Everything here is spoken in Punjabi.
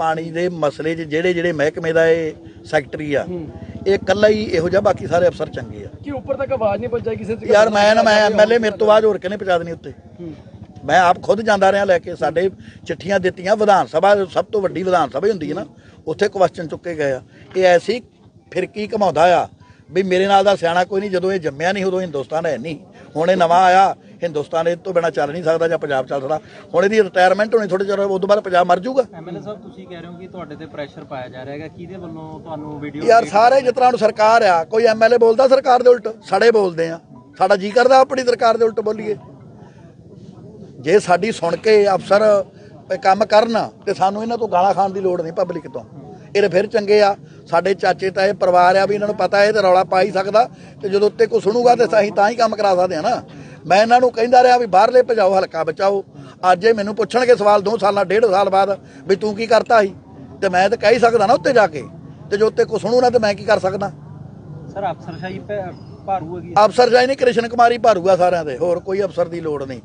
ਪਾਣੀ ਦੇ ਮਸਲੇ 'ਚ ਜਿਹੜੇ ਜਿਹੜੇ ਮਹਿਕਮੇ ਦਾ ਇਹ ਸੈਕਟਰੀ ਆ ਇਹ ਇਕੱਲਾ ਹੀ ਇਹੋ ਜਿਹਾ ਬਾਕੀ ਸਾਰੇ ਅਫਸਰ ਚੰਗੇ ਆ। ਕਿ ਉੱਪਰ ਤੱਕ ਆਵਾਜ਼ ਨਹੀਂ ਪਹੁੰਚਾਈ ਕਿਸੇ ਤਰੀਕੇ ਯਾਰ ਮੈਂ ਨਾ ਮੈਂ ਐਮਐਲਏ ਮੇਰੇ ਤੋਂ ਬਾਅਦ ਹੋਰ ਕਿਨੇ ਪਹੁੰਚਾ ਦੇਣੀ ਉੱਤੇ। ਮੈਂ ਆਪ ਖੁਦ ਜਾਂਦਾ ਰਿਹਾ ਲੈ ਕੇ ਸਾਡੇ ਚਿੱਠੀਆਂ ਦਿੱਤੀਆਂ ਵਿਧਾਨ ਸਭਾ ਸਭ ਤੋਂ ਵੱਡੀ ਵਿਧਾਨ ਸਭਾ ਹੀ ਹੁੰਦੀ ਹੈ ਨਾ ਉੱਥੇ ਕੁਐਸਚਨ ਚੁੱਕੇ ਗਏ ਆ। ਇਹ ਐਸੀ ਫਿਰਕੀ ਘਮਾਉਂਦਾ ਆ? ਵੀ ਮੇਰੇ ਨਾਲ ਦਾ ਸਿਆਣਾ ਕੋਈ ਨਹੀਂ ਜਦੋਂ ਇਹ ਜੰਮਿਆ ਨਹੀਂ ਉਦੋਂ ਹਿੰਦੁਸਤਾਨ ਹੈ ਨਹੀਂ। ਹੁਣ ਇਹ ਨਵਾਂ ਆਇਆ ਹਿੰਦੁਸਤਾਨ ਇਹ ਤੋਂ ਬਿਨਾ ਚੱਲ ਨਹੀਂ ਸਕਦਾ ਜਾਂ ਪੰਜਾਬ ਚੱਲ ਸਕਦਾ। ਹੁਣ ਇਹਦੀ ਰਿਟਾਇਰਮੈਂਟ ਹੋਣੀ ਥੋੜੇ ਚਿਰ ਉਸ ਤੋਂ ਬਾਅਦ ਪੰਜਾਬ ਮਰ ਜਾਊਗਾ। ਐਮਐਲਏ ਸਾਹਿਬ ਤੁਸੀਂ ਕਹਿ ਰਹੇ ਹੋ ਕਿ ਤੁਹਾਡੇ ਤੇ ਪ੍ਰੈਸ਼ਰ ਪਾਇਆ ਜਾ ਰਿਹਾ ਹੈਗਾ। ਕਿਹਦੇ ਵੱਲੋਂ ਤੁਹਾਨੂੰ ਵੀਡੀਓ ਯਾਰ ਸਾਰੇ ਤਰ੍ਹਾਂ ਹੁਣ ਸਰਕਾਰ ਆ ਕੋਈ ਐਮਐਲਏ ਬੋਲਦਾ ਸਰਕਾਰ ਦੇ ਉਲਟ? ਸੜੇ ਬੋਲਦੇ ਆ। ਸਾਡਾ ਜੀ ਕਰਦਾ ਆਪਣੀ ਸਰਕਾਰ ਦੇ ਉਲਟ ਬੋਲੀਏ। ਜੇ ਸਾਡੀ ਸੁਣ ਕੇ ਅਫਸਰ ਕੰਮ ਕਰਨ ਤੇ ਸਾਨੂੰ ਇਹਨਾਂ ਤੋਂ ਗਾਲਾਂ ਖਾਣ ਦੀ ਲੋੜ ਨਹੀਂ ਪਬਲਿਕ ਤੋਂ। ਇਹ ਫਿਰ ਚੰਗੇ ਆ। ਸਾਡੇ ਚਾਚੇ ਤਾਏ ਪਰਿਵਾਰ ਆ ਵੀ ਇਹਨਾਂ ਨੂੰ ਪਤਾ ਇਹ ਤੇ ਰੌਲਾ ਪਾ ਹੀ ਸਕਦਾ ਤੇ ਜਦੋਂ ਉੱਤੇ ਕੋਈ ਸੁਣੂਗਾ ਤੇ ਅਸੀਂ ਤਾਂ ਹੀ ਕੰਮ ਕਰਾ ਸਕਦੇ ਆ ਨਾ। ਮੈਂ ਇਹਨਾਂ ਨੂੰ ਕਹਿੰਦਾ ਰਿਹਾ ਵੀ ਬਾਹਰਲੇ ਭਜਾਓ ਹਲਕਾ ਬਚਾਓ। ਅੱਜ ਇਹ ਮੈਨੂੰ ਪੁੱਛਣਗੇ ਸਵਾਲ 2 ਸਾਲਾਂ ਡੇਢ ਸਾਲ ਬਾਅਦ ਵੀ ਤੂੰ ਕੀ ਕਰਤਾ ਸੀ? ਤੇ ਮੈਂ ਤਾਂ ਕਹਿ ਹੀ ਸਕਦਾ ਨਾ ਉੱਤੇ ਜਾ ਕੇ। ਤੇ ਜੋ ਉੱਤੇ ਕੋਈ ਸੁਣੂ ਨਾ ਤੇ ਮੈਂ ਕੀ ਕਰ ਸਕਦਾ? ਸਰ ਅਫਸਰਸ਼ਾਹੀ ਭਾਰੂ ਹੈਗੀ ਅਫਸਰ ਜਾਈ ਨਹੀਂ ਕ੍ਰਿਸ਼ਨ ਕੁਮਾਰੀ ਭਾਰੂ ਆ ਸਾਰਿਆਂ ਦੇ। ਹੋਰ ਕੋਈ ਅਫਸਰ ਦੀ ਲੋੜ ਨਹੀਂ।